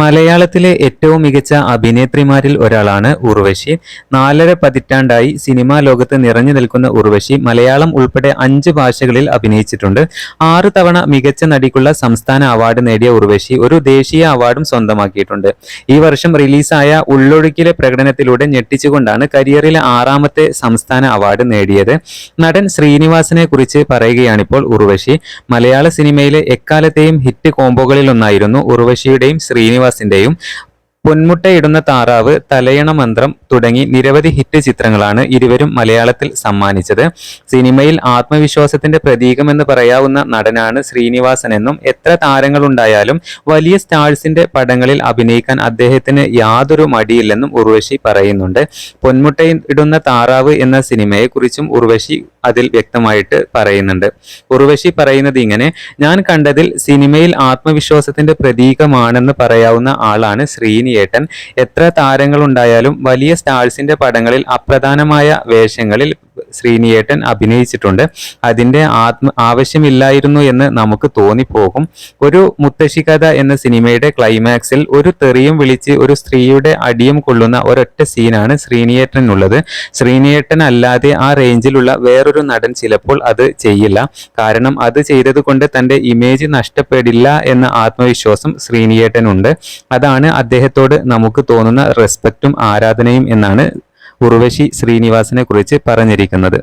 മലയാളത്തിലെ ഏറ്റവും മികച്ച അഭിനേത്രിമാരിൽ ഒരാളാണ് ഉർവശി. നാലര പതിറ്റാണ്ടായി സിനിമാ ലോകത്ത് നിറഞ്ഞു നിൽക്കുന്ന ഉർവശി മലയാളം ഉൾപ്പെടെ അഞ്ച് ഭാഷകളിൽ അഭിനയിച്ചിട്ടുണ്ട്. ആറ് തവണ മികച്ച നടിക്കുള്ള സംസ്ഥാന അവാർഡ് നേടിയ ഉർവശി ഒരു ദേശീയ അവാർഡും സ്വന്തമാക്കിയിട്ടുണ്ട്. ഈ വർഷം റിലീസായ ഉള്ളൊഴുക്കിലെ പ്രകടനത്തിലൂടെ ഞെട്ടിച്ചുകൊണ്ടാണ് കരിയറിലെ ആറാമത്തെ സംസ്ഥാന അവാർഡ് നേടിയത്. നടൻ ശ്രീനിവാസനെ കുറിച്ച് പറയുകയാണിപ്പോൾ ഉർവശി. മലയാള സിനിമയിലെ എക്കാലത്തെയും ഹിറ്റ് കോംബോകളിലൊന്നായിരുന്നു ഉർവശിയുടെയും ശ്രീനിവാസിന്റെയും പൊന്മുട്ടയിടുന്ന താറാവ് തലയണ മന്ത്രം തുടങ്ങി നിരവധി ഹിറ്റ് ചിത്രങ്ങളാണ് ഇരുവരും മലയാളത്തിൽ സമ്മാനിച്ചത്. സിനിമയിൽ ആത്മവിശ്വാസത്തിന്റെ പ്രതീകമെന്ന് പറയാവുന്ന നടനാണ് ശ്രീനിവാസൻ എന്നും എത്ര താരങ്ങളുണ്ടായാലും വലിയ സ്റ്റാഴ്സിന്റെ പടങ്ങളിൽ അഭിനയിക്കാൻ അദ്ദേഹത്തിന് യാതൊരു മടിയില്ലെന്നും ഉർവശി പറയുന്നുണ്ട്. പൊന്മുട്ടയിടുന്ന താറാവ് എന്ന സിനിമയെക്കുറിച്ചും ഉർവശി അതിൽ വ്യക്തമായിട്ട് പറയുന്നുണ്ട്. ഉർവശി പറയുന്നത് ഇങ്ങനെ ഞാൻ കണ്ടതിൽ സിനിമയിൽ ആത്മവിശ്വാസത്തിന്റെ പ്രതീകമാണെന്ന് പറയാവുന്ന ആളാണ് ശ്രീനിയേട്ടൻ എത്ര താരങ്ങളുണ്ടായാലും വലിയ സ്റ്റാഴ്സിന്റെ പടങ്ങളിൽ അപ്രധാനമായ വേഷങ്ങളിൽ ശ്രീനിയേട്ടൻ അഭിനയിച്ചിട്ടുണ്ട്. അതിന്റെ ആത്മ ആവശ്യമില്ലായിരുന്നു എന്ന് നമുക്ക് തോന്നിപ്പോകും. ഒരു മുത്തശ്ശി കഥ എന്ന സിനിമയുടെ ക്ലൈമാക്സിൽ ഒരു തെറിയും വിളിച്ച് ഒരു സ്ത്രീയുടെ അടിയും കൊള്ളുന്ന ഒരൊറ്റ സീനാണ് ശ്രീനിയേട്ടനുള്ളത്. ശ്രീനിയേട്ടൻ അല്ലാതെ ആ റേഞ്ചിലുള്ള വേറൊരു നടൻ ചിലപ്പോൾ അത് ചെയ്യില്ല. കാരണം അത് ചെയ്തത് കൊണ്ട് തന്റെ ഇമേജ് നഷ്ടപ്പെടില്ല എന്ന ആത്മവിശ്വാസം ശ്രീനിയേട്ടനുണ്ട്. അതാണ് അദ്ദേഹത്തോട് നമുക്ക് തോന്നുന്ന റെസ്പെക്റ്റും ആരാധനയും എന്നാണ് ഉർവശി ശ്രീനിവാസിനെ കുറിച്ച് പറഞ്ഞിരിക്കുന്നത്.